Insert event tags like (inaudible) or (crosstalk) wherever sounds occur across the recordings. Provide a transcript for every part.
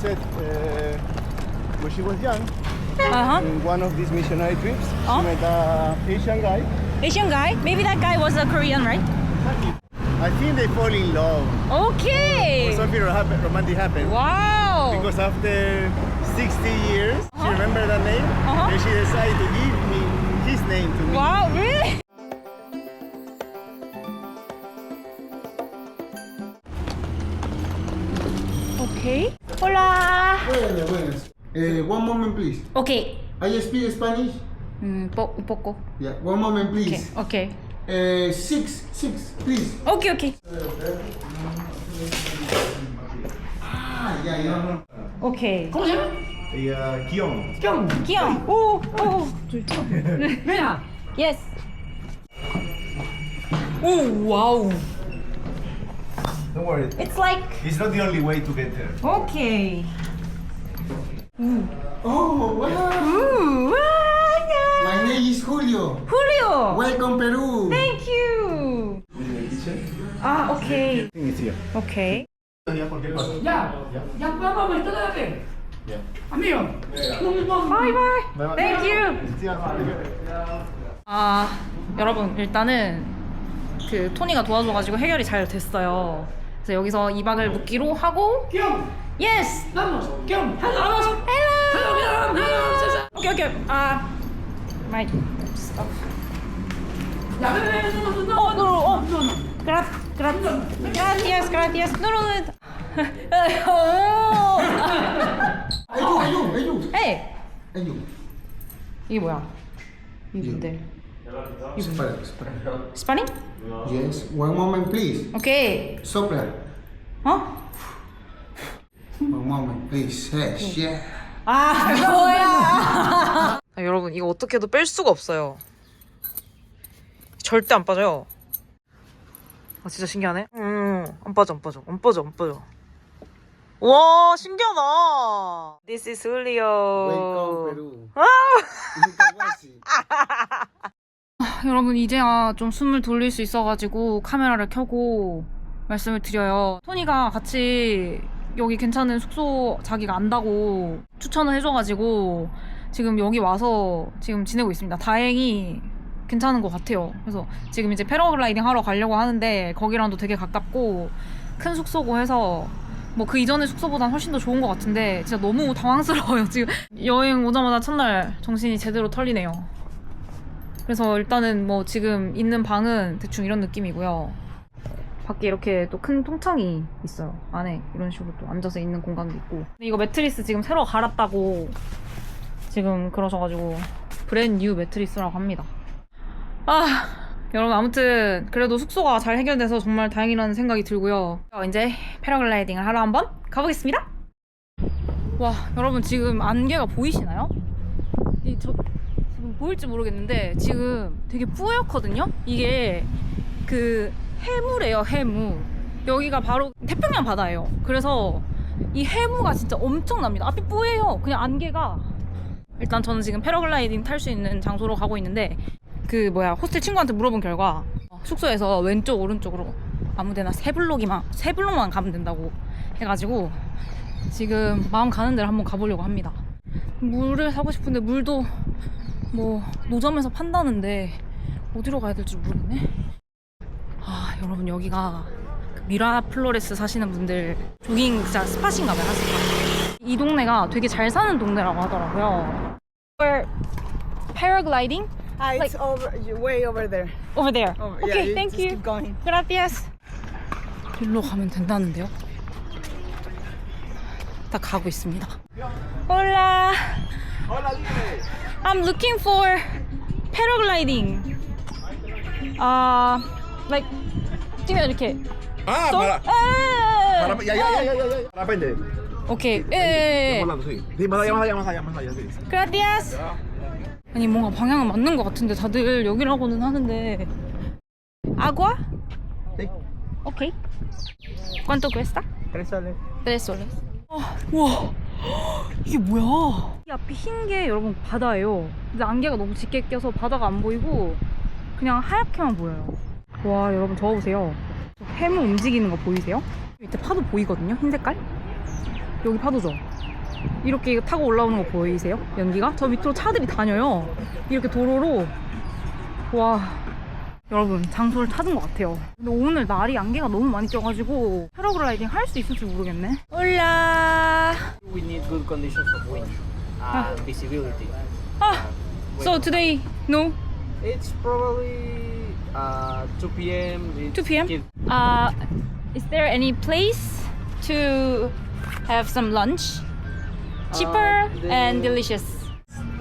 said uh, when she was young, Uh-huh. in one of these missionary trips, Oh. she met an Asian guy. Asian guy? Maybe that guy was a Korean, right? I think they fall in love. Okay. Something happen, romantic happened. Wow. Because after 60 years, she remembered that name, Uh-huh. and she decided to give me his name to me. Wow, really? Buenas, buenas. Eh, one moment, please. Okay. I speak Spanish. Mm, po un poco. Yeah, one moment, please. Okay. Eh, six, six, please. Okay, okay. Ah, ya, ya. Okay. ¿Cómo se llama? Uh, Kion. Kion. Kion. Oh, oh. Mira, Yes. Oh, wow. Don't worry. It's like It's not the only way to get there. okay. Oh, wow. Ooh. ah, My name is Julio. Julio. Welcome, Peru. Thank you. Ah, okay. Okay. ya, ya vamos, espérate. Amigo, no me pongo. Bye bye. Thank you. 아 여러분 일단은 그 토니가 도와줘가지고 해결이 잘 됐어요. 그래서 여기서 2박을 묵기로 하고 Kion, yes. vamos, Kion, vamos. Hello. Hello, Kion, hello. 오케이 오케이. 아 my stuff. Ya, ven, ven, no, no, no, 어, no, 어. no, no. Gra gra gracias gracias. No no no. 오. Ayú, ayú, ayú. 에이 Ayú. 이게 뭐야? 이게 뭔데? Espera, espera. 스파닝? Yes, one moment, please. 오케이. Sopla. 어? One moment, please. Yes, yeah. 아 뭐야? (laughs) 아, 여러분 이거 어떻게 해도 뺄 수가 없어요. 절대 안 빠져요. 아 진짜 신기하네. 음안 빠져 안 빠져 안 빠져 안 빠져. 와 신기하다. This is Julio. Welcome, Peru. 아! (laughs) 여러분 이제야 좀 숨을 돌릴 수 있어가지고 카메라를 켜고 말씀을 드려요. 토니가 같이 여기 괜찮은 숙소 자기가 안다고 추천을 해줘가지고 지금 여기 와서 지금 지내고 있습니다. 다행히 괜찮은 것 같아요. 그래서 지금 이제 패러글라이딩 하러 가려고 하는데 거기랑도 되게 가깝고 큰 숙소고 해서 뭐 그 이전의 숙소보단 훨씬 더 좋은 것 같은데 진짜 너무 당황스러워요. 지금 (laughs) 여행 오자마자 첫날 정신이 제대로 털리네요. 그래서 일단은 뭐 지금 있는 방은 대충 이런 느낌이고요. 밖에 이렇게 또 큰 통창이 있어요. 안에 이런 식으로 또 앉아서 있는 공간도 있고. 근데 이거 매트리스 지금 새로 갈았다고 지금 그러셔가지고 브랜 뉴 매트리스라고 합니다. 아 여러분 아무튼 그래도 숙소가 잘 해결돼서 정말 다행이라는 생각이 들고요. 어, 이제 패러글라이딩을 하러 한번 가보겠습니다. 와 여러분 지금 안개가 보이시나요? 이 저 지금 보일지 모르겠는데 지금 되게 뿌옇거든요. 이게 그 해무래요 해무. 여기가 바로 태평양 바다예요. 그래서 이 해무가 진짜 엄청납니다. 앞이 뿌예요. 그냥 안개가. 일단 저는 지금 패러글라이딩 탈 수 있는 장소로 가고 있는데 그 뭐야 호스텔 친구한테 물어본 결과 숙소에서 왼쪽 오른쪽으로 아무데나 세 블록이만 세 블록만 가면 된다고 해가지고 지금 마음 가는 데를 한번 가보려고 합니다. 물을 사고 싶은데 물도 뭐 노점에서 판다는데 어디로 가야 될지 모르겠네. 아 여러분 여기가 그 미라 플로레스 사시는 분들 조깅 진짜 스팟인가 봐요. 스팟. 이 동네가 되게 잘 사는 동네라고 하더라고요. We're paragliding Ah, it's over, way over there. over there. Over, yeah, okay, thank just you. keep going. Gracias. 일로 가면 된다는데요? 딱 가고 있습니다. Hola. I'm looking for paragliding. 아, like 뛰면 이렇게. Ah, 에! ya, ya, ya, ya, ya. Para aprender. 오케이. 예, 예, 예. Sí. Gracias. 아니 뭔가 방향은 맞는 것 같은데 다들 여기라고는 하는데. Agua? Sí. 오케이. Tres soles. tres soles. 아, 우와. 이게 뭐야? 이 앞이 흰게 여러분 바다예요. 근데 안개가 너무 짙게 껴서 바다가 안 보이고 그냥 하얗게만 보여요. 와 여러분 저거 보세요. 저 해무 움직이는 거 보이세요? 밑에 파도 보이거든요. 흰 색깔. 여기 파도죠. 이렇게 타고 올라오는 거 보이세요? 연기가? 저 밑으로 차들이 다녀요. 이렇게 도로로. 와. 여러분, 장소를 찾은 것 같아요. 근데 오늘 날이 안개가 너무 많이 껴가지고 패러글라이딩 할 수 있을지 모르겠네. 올라. We need good conditions of wind and visibility. 아, so today, no? It's probably uh, 2 p.m. It's 2 p.m.? kid- Uh, is there any place to have some lunch? Cheaper Uh, the- and delicious.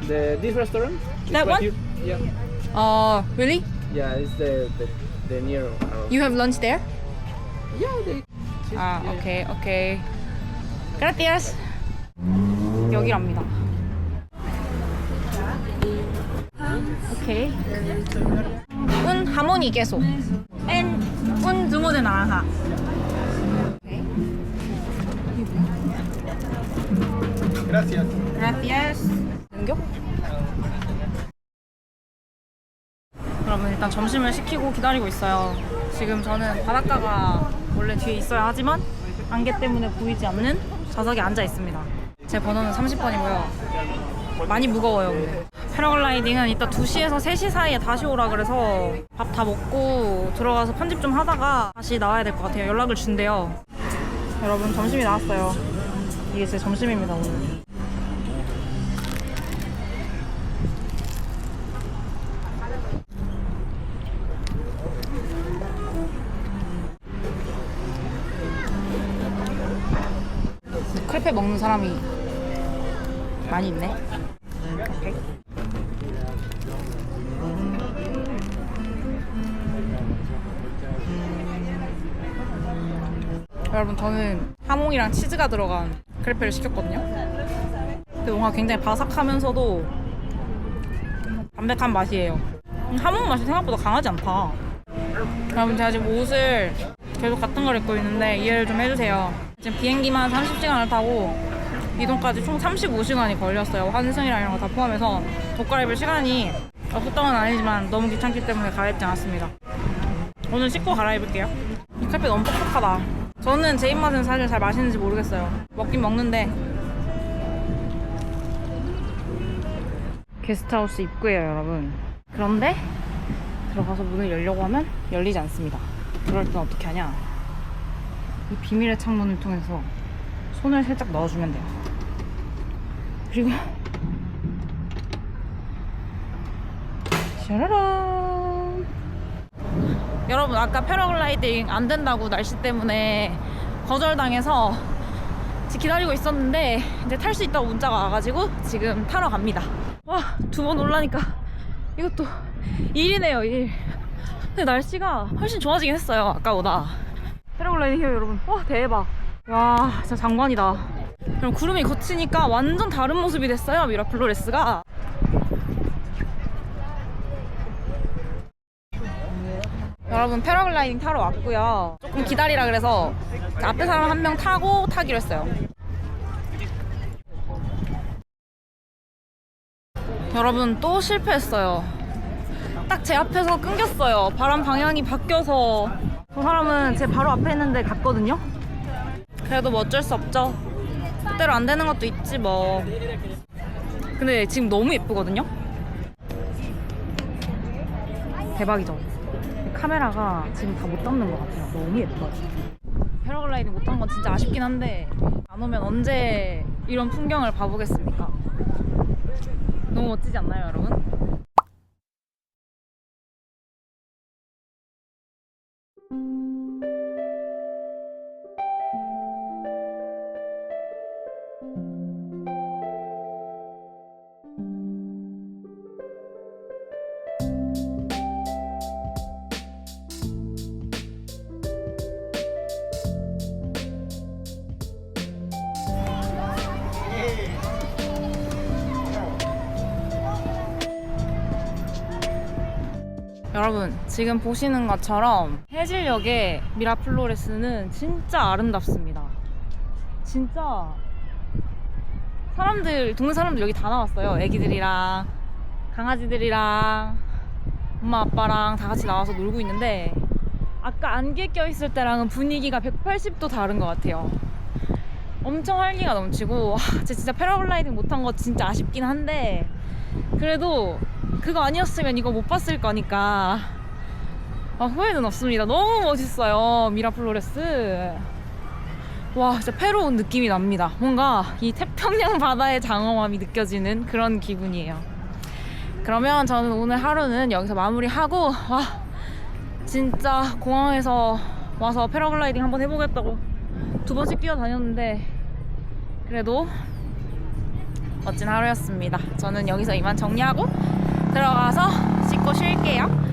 The this restaurant. is That right one? here. Yeah. Uh, really? Yeah, it's the the, the near. Uh, You have lunch there? yeah, the. 아, 오케이, 오케이. Gracias. 여기랍니다. 오케이. Queso. And un zumo de naranja. 오케이. Gracias. Gracias. 넘겨? 여러분 일단 점심을 시키고 기다리고 있어요. 지금 저는 바닷가가 원래 뒤에 있어야 하지만 안개 때문에 보이지 않는 좌석에 앉아 있습니다. 제 번호는 30번이고요. 많이 무거워요. 오늘. 패러글라이딩은 이따 2시에서 3시 사이에 다시 오라 그래서 밥 다 먹고 들어가서 편집 좀 하다가 다시 나와야 될 것 같아요. 연락을 준대요. 여러분 점심이 나왔어요. 이게 제 점심입니다 오늘. 크레페 먹는 사람이 많이 있네. 오케이. 여러분 저는 하몽이랑 치즈가 들어간 크레페를 시켰거든요. 근데 뭔가 굉장히 바삭하면서도 담백한 맛이에요. 음, 하몽 맛이 생각보다 강하지 않다. 여러분 제가 지금 옷을 계속 같은 걸 입고 있는데 이해를 좀 해주세요. 지금 비행기만 30시간을 타고 이동까지 총 35시간이 걸렸어요. 환승이랑 이런 거 다 포함해서 옷 갈아입을 시간이 없었던 건 아니지만 너무 귀찮기 때문에 갈아입지 않았습니다. 오늘 씻고 갈아입을게요. 이 카페 너무 뻑뻑하다. 저는 제 입맛은 사실 잘 마시는지 모르겠어요. 먹긴 먹는데. 게스트하우스 입구예요, 여러분. 그런데 들어가서 문을 열려고 하면 열리지 않습니다. 그럴 땐 어떻게 하냐? 이 비밀의 창문을 통해서 손을 살짝 넣어주면 돼요. 그리고 (laughs) 샤라란 여러분 아까 패러글라이딩 안 된다고 날씨 때문에 거절당해서 기다리고 있었는데 이제 탈 수 있다고 문자가 와가지고 지금 타러 갑니다. 와 두 번 올라니까 이것도 일이네요 일. 근데 날씨가 훨씬 좋아지긴 했어요 아까보다. 패러글라이딩 해요 여러분. 와 대박. 와 진짜 장관이다. 그럼 구름이 걷히니까 완전 다른 모습이 됐어요 미라플로레스가. 여러분 패러글라이딩 타러 왔고요. 조금 기다리라 그래서 앞에 사람 한 명 타고 타기로 했어요. 여러분 또 실패했어요. 딱 제 앞에서 끊겼어요. 바람 방향이 바뀌어서 저 사람은 제 바로 앞에 있는데 갔거든요. 그래도 뭐 어쩔 수 없죠. 뜻대로 안 되는 것도 있지 뭐. 근데 지금 너무 예쁘거든요. 대박이죠. 카메라가 지금 다 못 담는 것 같아요. 너무 예뻐요. 패러글라이딩 못한 건 진짜 아쉽긴 한데 안 오면 언제 이런 풍경을 봐보겠습니까? 너무 멋지지 않나요, 여러분? 여러분 지금 보시는 것처럼 해질녘의 미라플로레스는 진짜 아름답습니다. 진짜 사람들 동네 사람들 여기 다 나왔어요. 애기들이랑 강아지들이랑 엄마 아빠랑 다 같이 나와서 놀고 있는데 아까 안개 껴 있을 때랑은 분위기가 180도 다른 것 같아요. 엄청 활기가 넘치고 와, 진짜 진짜 패러글라이딩 못한 거 진짜 아쉽긴 한데 그래도 그거 아니었으면 이거 못 봤을 거니까 아, 후회는 없습니다. 너무 멋있어요 미라플로레스. 와 진짜 온 느낌이 납니다. 뭔가 이 태평양 바다의 장엄함이 느껴지는 그런 기분이에요. 그러면 저는 오늘 하루는 여기서 마무리하고 와 진짜 공항에서 와서 패러글라이딩 한번 해보겠다고 두 번씩 뛰어다녔는데 그래도 멋진 하루였습니다. 저는 여기서 이만 정리하고 들어가서 씻고 쉴게요.